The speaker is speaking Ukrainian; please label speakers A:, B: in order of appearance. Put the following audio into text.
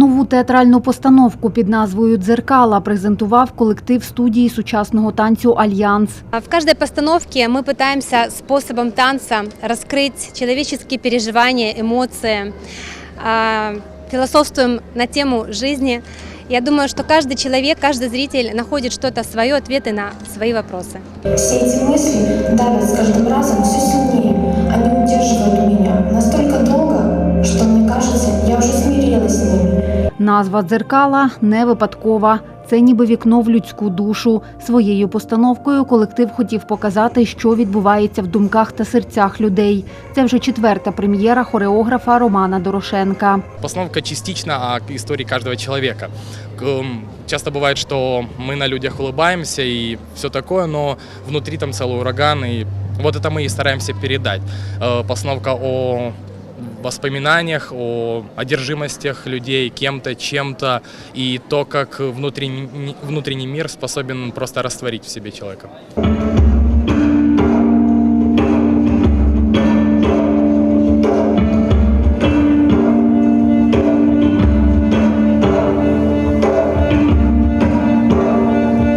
A: Нову театральну постановку під назвою Дзеркала презентував колектив студії сучасного танцю Альянс.
B: А В каждой постановке мы пытаемся способом танца раскрыть человеческие переживания, эмоции, а, философствуем на тему жизни. Я думаю, что каждый человек, каждый зритель находит что-то свое, ответы на свои вопросы.
C: Все эти мысли давят с каждым разом
A: Назва дзеркала не випадкова. Це ніби вікно в людську душу. Своєю постановкою колектив хотів показати, що відбувається в думках та серцях людей. Це вже четверта прем'єра хореографа Романа Дорошенка.
D: Постановка частично о истории каждого человека. К- м, Часто бывает, что мы на людях улыбаемся и все такое, но внутри там целый ураган, и вот это мы и стараемся передать. Э, Постановка о воспоминаниях, о одержимостях людей кем-то, чем-то, и то, как внутренний, внутренний мир способен просто растворить в себе человека.